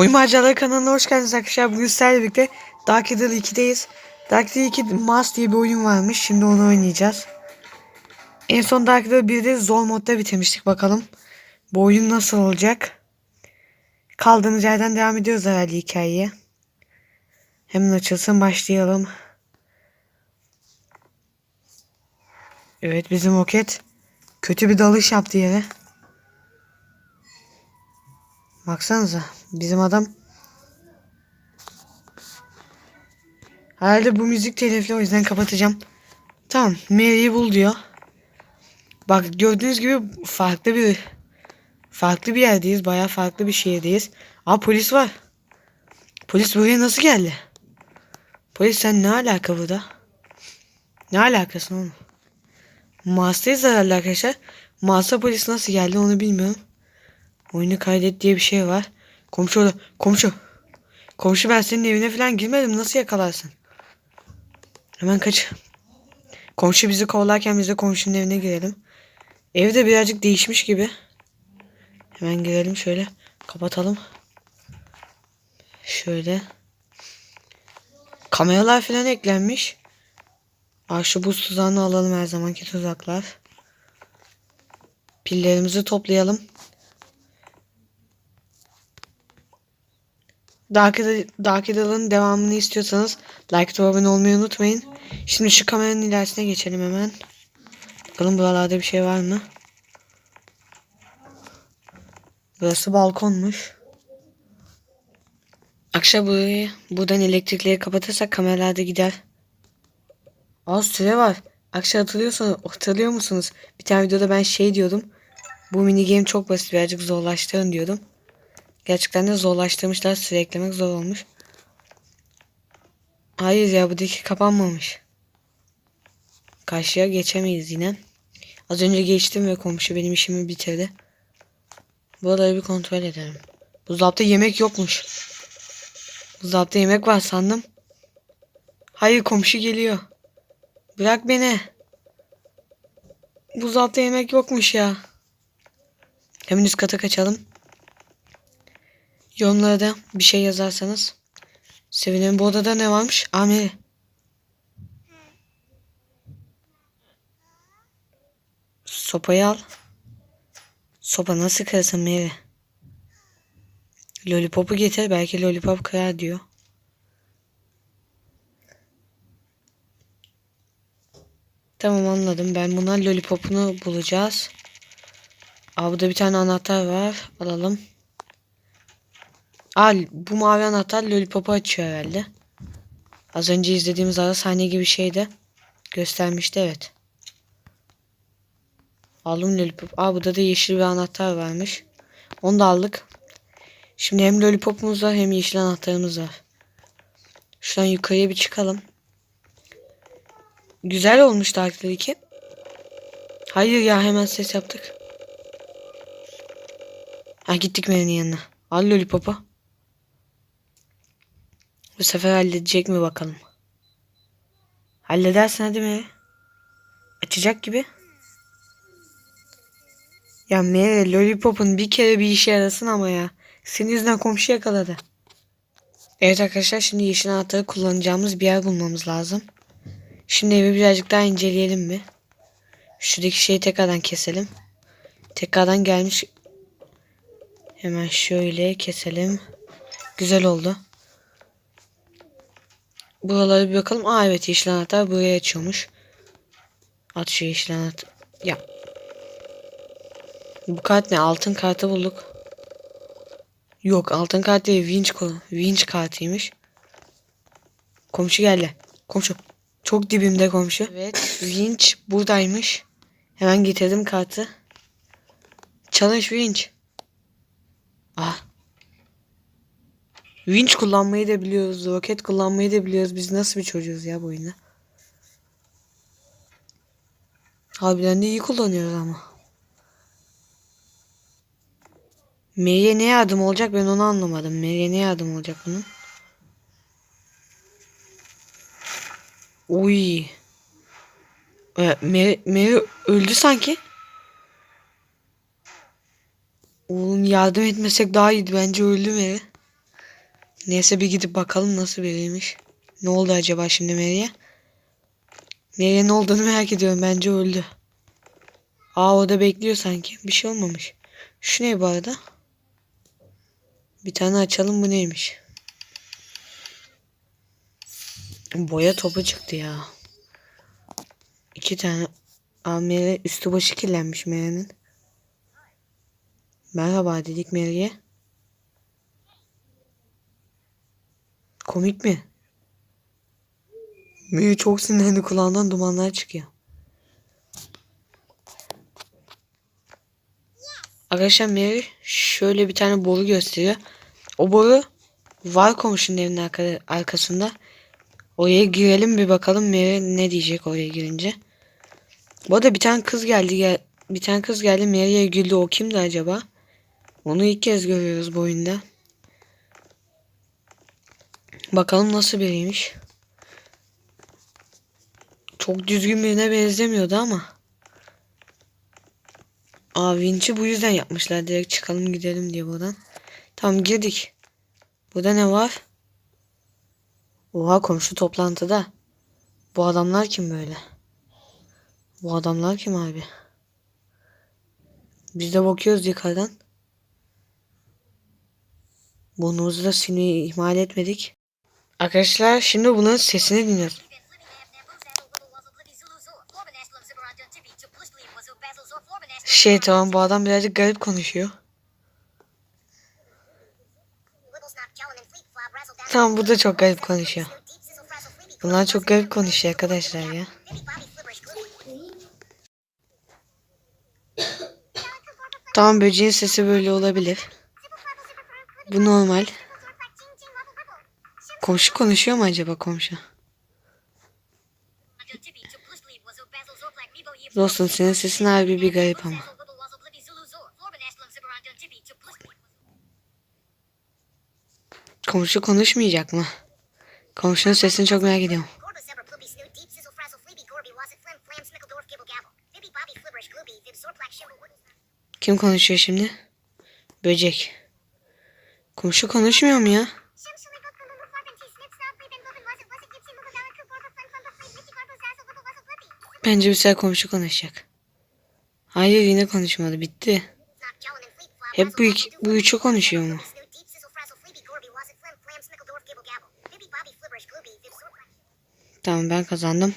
Oyun Maceraları kanalına hoş geldiniz arkadaşlar. Bugün sizlerle birlikte Dark Riddle 2'deyiz. Dark Riddle 2 Mass diye bir oyun varmış. Şimdi onu oynayacağız. En son Dark Riddle 1'de zor modda bitirmiştik. Bakalım bu oyun nasıl olacak. Kaldığımız yerden devam ediyoruz herhalde hikayeye. Hemen açılsın başlayalım. Evet bizim roket kötü bir dalış yaptı yere. Baksanıza bizim adam Herhalde bu müzik telifli o yüzden kapatacağım. Tamam Mary'i bul diyor. Bak gördüğünüz gibi farklı bir farklı bir yerdeyiz. Bayağı farklı bir şehirdeyiz. Aa polis var. Polis buraya nasıl geldi? Polis sen ne alaka burada? Ne alakası oğlum? Mars'tayız herhalde arkadaşlar. Mars'a polis nasıl geldi onu bilmiyorum. Oyunu kaydet diye bir şey var. Komşu orada. Komşu. Komşu ben senin evine falan girmedim. Nasıl yakalarsın? Hemen kaç. Komşu bizi kovalarken biz de komşunun evine girelim. Ev de birazcık değişmiş gibi. Hemen girelim şöyle. Kapatalım. Şöyle. Kameralar falan eklenmiş. Aa, şu buz tuzağını alalım her zamanki tuzaklar. Pillerimizi toplayalım. Dark Dark Riddle'ın devamını istiyorsanız like to abone olmayı unutmayın. Şimdi şu kameranın ilerisine geçelim hemen. Bakalım buralarda bir şey var mı? Burası balkonmuş. Akşam burayı buradan elektrikleri kapatırsak kameralar da gider. Az süre var. Akşam hatırlıyorsunuz, hatırlıyor musunuz? Bir tane videoda ben şey diyordum. Bu mini game çok basit birazcık zorlaştırın diyordum. Gerçekten de zorlaştırmışlar. Süre eklemek zor olmuş. Hayır ya bu diki kapanmamış. Karşıya geçemeyiz yine. Az önce geçtim ve komşu benim işimi bitirdi. Buraları bir kontrol edelim. Buzdolapta yemek yokmuş. Buzdolapta yemek var sandım. Hayır komşu geliyor. Bırak beni. Buzdolapta yemek yokmuş ya. Hemen üst kata kaçalım. Yorumlara da bir şey yazarsanız sevinirim. Bu odada ne varmış? Amiri. Sopayı al. Sopa nasıl kırsın Mary? Lollipop'u getir. Belki lollipop kırar diyor. Tamam anladım. Ben buna lollipop'unu bulacağız. Aa burada bir tane anahtar var. Alalım. Al bu mavi anahtar lollipop'u açıyor herhalde. Az önce izlediğimiz ara sahne gibi şeyde göstermişti evet. Aldım lollipop. Aa burada da yeşil bir anahtar varmış. Onu da aldık. Şimdi hem lollipopumuz var hem yeşil anahtarımız var. Şuradan yukarıya bir çıkalım. Güzel olmuş Dark 2. Hayır ya hemen ses yaptık. Ha gittik Mary'nin yanına. Al lollipop'u. Bu sefer halledecek mi bakalım. Halledersin hadi mi? Açacak gibi. Ya Mary Lollipop'un bir kere bir işe yarasın ama ya. Senin yüzünden komşu yakaladı. Evet arkadaşlar şimdi yeşil anahtarı kullanacağımız bir yer bulmamız lazım. Şimdi evi birazcık daha inceleyelim mi? Şuradaki şeyi tekrardan keselim. Tekrardan gelmiş. Hemen şöyle keselim. Güzel oldu. Buralara bir bakalım. Aa evet yeşil anahtar buraya açıyormuş. At şu yeşil anahtar. Ya. Bu kart ne? Altın kartı bulduk. Yok altın kart değil. Ko- winch kartıymış. Komşu geldi. Komşu. Çok dibimde komşu. Evet. Winch buradaymış. Hemen getirdim kartı. Çalış Winch. Ah. Winch kullanmayı da biliyoruz. Roket kullanmayı da biliyoruz. Biz nasıl bir çocuğuz ya bu oyunda. Harbiden de iyi kullanıyoruz ama. Mary'e ne yardım olacak ben onu anlamadım. Mary'e ne yardım olacak bunun? Uy. Ee, Mary, Mary öldü sanki. Oğlum yardım etmesek daha iyiydi. Bence öldü Mary. Neyse bir gidip bakalım nasıl biriymiş. Ne oldu acaba şimdi Mary'e? Mary'e ne olduğunu merak ediyorum. Bence öldü. Aa o da bekliyor sanki. Bir şey olmamış. Şu ne bu arada? Bir tane açalım bu neymiş? Boya topu çıktı ya. İki tane. Aa Mary üstü başı kirlenmiş Mary'nin. Merhaba dedik Mary'e. Komik mi? Mary çok sinirlendi kulağından dumanlar çıkıyor. Arkadaşlar Mary şöyle bir tane boru gösteriyor. O boru var komşunun evinin arka- arkasında. Oraya girelim bir bakalım Mary ne diyecek oraya girince. Bu arada bir tane kız geldi. Gel bir tane kız geldi Mary'e güldü. O kimdi acaba? Onu ilk kez görüyoruz bu oyunda. Bakalım nasıl biriymiş. Çok düzgün birine benzemiyordu ama. Aa vinç'i bu yüzden yapmışlar. Direkt çıkalım gidelim diye buradan. Tamam girdik. Burada ne var? Oha komşu toplantıda. Bu adamlar kim böyle? Bu adamlar kim abi? Biz de bakıyoruz yukarıdan. Burnumuzu da silmeyi ihmal etmedik. Arkadaşlar şimdi bunun sesini dinliyoruz. Şey tamam bu adam birazcık garip konuşuyor. Tamam bu da çok garip konuşuyor. Bunlar çok garip konuşuyor arkadaşlar ya. Tamam böceğin sesi böyle olabilir. Bu normal. Komşu konuşuyor mu acaba komşu? Dostum senin sesin harbi bir garip ama. Komşu konuşmayacak mı? Komşunun sesini çok merak ediyorum. Kim konuşuyor şimdi? Böcek. Komşu konuşmuyor mu ya? Bence bir sefer komşu konuşacak. Hayır yine konuşmadı. Bitti. Hep bu, iki, bu üçü konuşuyor mu? Tamam ben kazandım.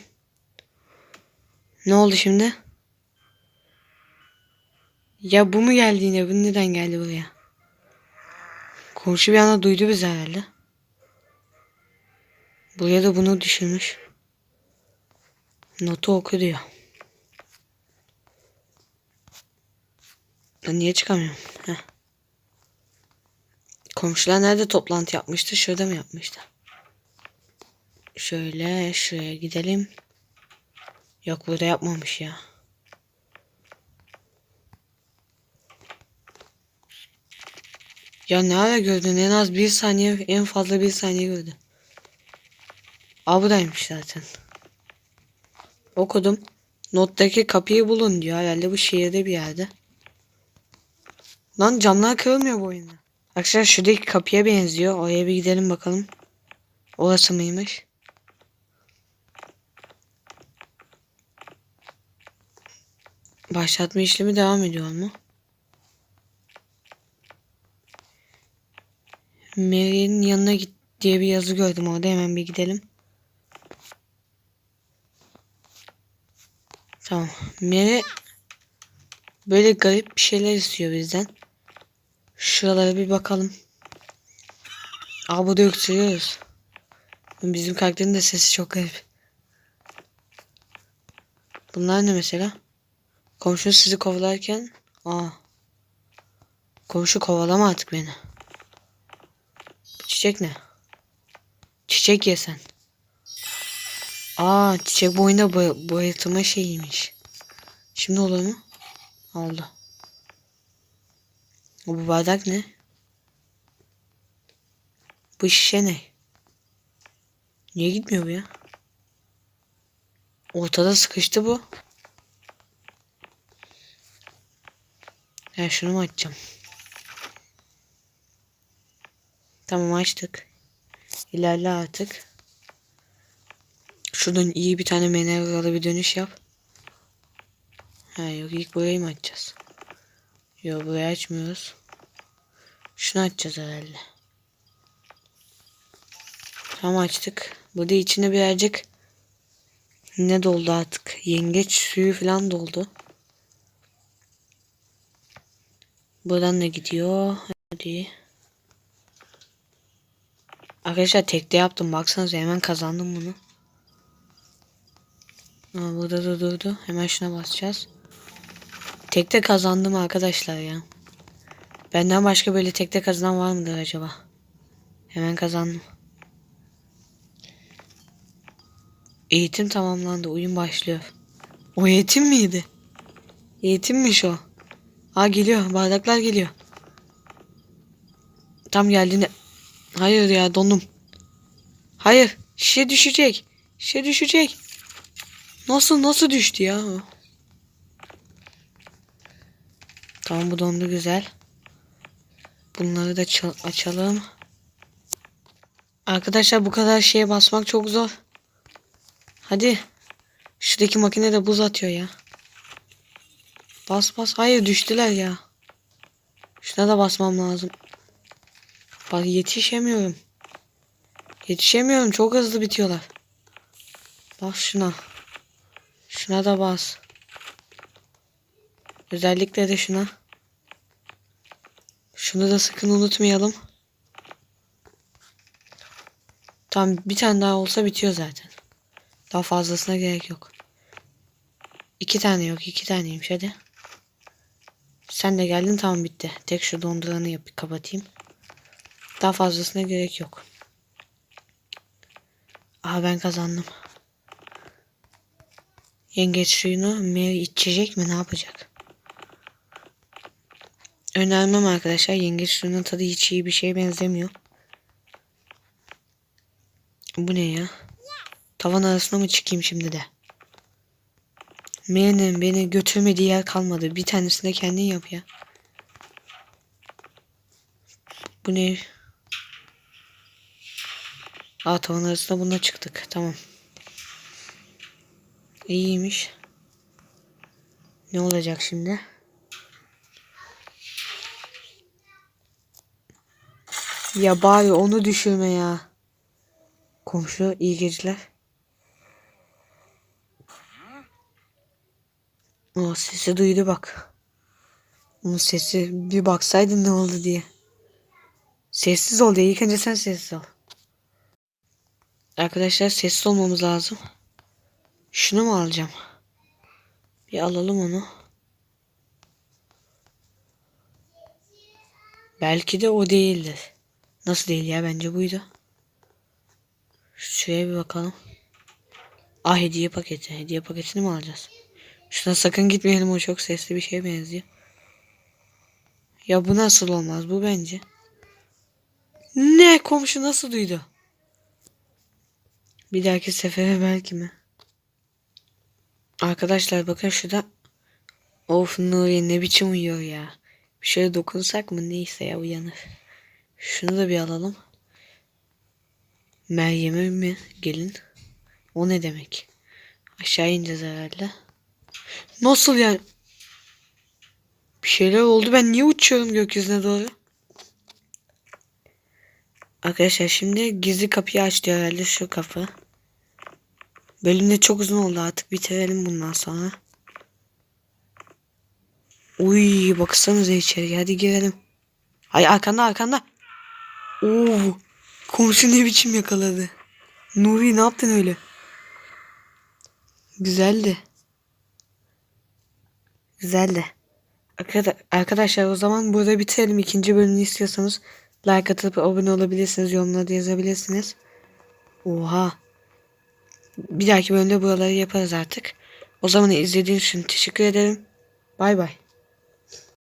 Ne oldu şimdi? Ya bu mu geldi yine? Bu neden geldi buraya? Komşu bir anda duydu bizi herhalde. Buraya da bunu düşürmüş. Notu oku diyor. Ben niye çıkamıyorum? Heh. Komşular nerede toplantı yapmıştı? Şurada mı yapmıştı? Şöyle şuraya gidelim. Yok burada yapmamış ya. Ya ne ara gördün? En az bir saniye, en fazla bir saniye gördüm. Aa buradaymış zaten. Okudum. Nottaki kapıyı bulun diyor. Herhalde bu şehirde bir yerde. Lan camlar kırılmıyor bu oyunda. Arkadaşlar şuradaki kapıya benziyor. Oraya bir gidelim bakalım. Orası mıymış? Başlatma işlemi devam ediyor mu? Mary'nin yanına git diye bir yazı gördüm orada. Hemen bir gidelim. Tamam. Mary böyle garip bir şeyler istiyor bizden. Şuralara bir bakalım. Aa burada öksürüyoruz. Bizim karakterin de sesi çok garip. Bunlar ne mesela? Komşu sizi kovalarken aa komşu kovalama artık beni. Bu çiçek ne? Çiçek ye sen. Aa çiçek bu oyunda boy boyatılma şeyiymiş. Şimdi olur mu? Oldu. Bu bardak ne? Bu şişe ne? Niye gitmiyor bu ya? Ortada sıkıştı bu. Ya şunu mu açacağım? Tamam açtık. İlerle artık. Şuradan iyi bir tane manevralı bir dönüş yap. Ha yok ilk burayı mı açacağız? Yok burayı açmıyoruz. Şunu açacağız herhalde. Tamam açtık. Burada içine birazcık ne doldu artık? Yengeç suyu falan doldu. Buradan da gidiyor. Hadi. Arkadaşlar tekte yaptım. Baksanıza hemen kazandım bunu. Aa, burada da durdu. Hemen şuna basacağız. Tekte kazandım arkadaşlar ya. Benden başka böyle tekte kazanan var mıdır acaba? Hemen kazandım. Eğitim tamamlandı. Oyun başlıyor. O eğitim miydi? Eğitimmiş o. Aa geliyor. Bardaklar geliyor. Tam geldiğinde... Hayır ya dondum. Hayır. Şişe düşecek. Şişe düşecek. Nasıl nasıl düştü ya? Tamam bu dondu güzel. Bunları da ça- açalım. Arkadaşlar bu kadar şeye basmak çok zor. Hadi. Şuradaki makine de buz atıyor ya. Bas bas. Hayır düştüler ya. Şuna da basmam lazım. Bak yetişemiyorum. Yetişemiyorum. Çok hızlı bitiyorlar. Bas şuna. Şuna da bas. Özellikle de şuna. Şunu da sakın unutmayalım. Tam bir tane daha olsa bitiyor zaten. Daha fazlasına gerek yok. İki tane yok. iki taneymiş hadi. Sen de geldin tamam bitti. Tek şu donduranı yap kapatayım. Daha fazlasına gerek yok. Aha ben kazandım. Yengeç suyunu Mary içecek mi ne yapacak? Önermem arkadaşlar. Yengeç suyunun tadı hiç iyi bir şeye benzemiyor. Bu ne ya? Tavan arasına mı çıkayım şimdi de? Mary'nin beni götürmediği yer kalmadı. Bir tanesini de kendin yap ya. Bu ne? Aa tavan arasında bununla çıktık. Tamam. İyiymiş. Ne olacak şimdi? Ya bari onu düşürme ya. Komşu iyi geceler. O sesi duydu bak. Onun sesi bir baksaydın ne oldu diye. Sessiz ol diye. İlk önce sen sessiz ol. Arkadaşlar sessiz olmamız lazım. Şunu mu alacağım? Bir alalım onu. Belki de o değildir. Nasıl değil ya bence buydu. Şuraya bir bakalım. Ah hediye paketi. Hediye paketini mi alacağız? Şuna sakın gitmeyelim o çok sesli bir şeye benziyor. Ya bu nasıl olmaz bu bence. Ne komşu nasıl duydu? Bir dahaki sefere belki mi? Arkadaşlar bakın şurada. Of Nuri ne biçim uyuyor ya. Bir şöyle dokunsak mı neyse ya uyanır. Şunu da bir alalım. Meryem'e mi gelin? O ne demek? Aşağı ineceğiz herhalde. Nasıl yani? Bir şeyler oldu. Ben niye uçuyorum gökyüzüne doğru? Arkadaşlar şimdi gizli kapıyı açtı herhalde şu kapı. Bölümde çok uzun oldu artık bitirelim bundan sonra. Uy baksanıza içeri hadi girelim. Ay arkanda arkanda. Oo komşu ne biçim yakaladı. Nuri ne yaptın öyle? Güzeldi. Güzeldi. Arkada- Arkadaşlar o zaman burada bitirelim. İkinci bölümünü istiyorsanız like atıp abone olabilirsiniz. Yorumlarda yazabilirsiniz. Oha. Bir dahaki bölümde buraları yaparız artık. O zaman izlediğiniz için teşekkür ederim. Bay bay.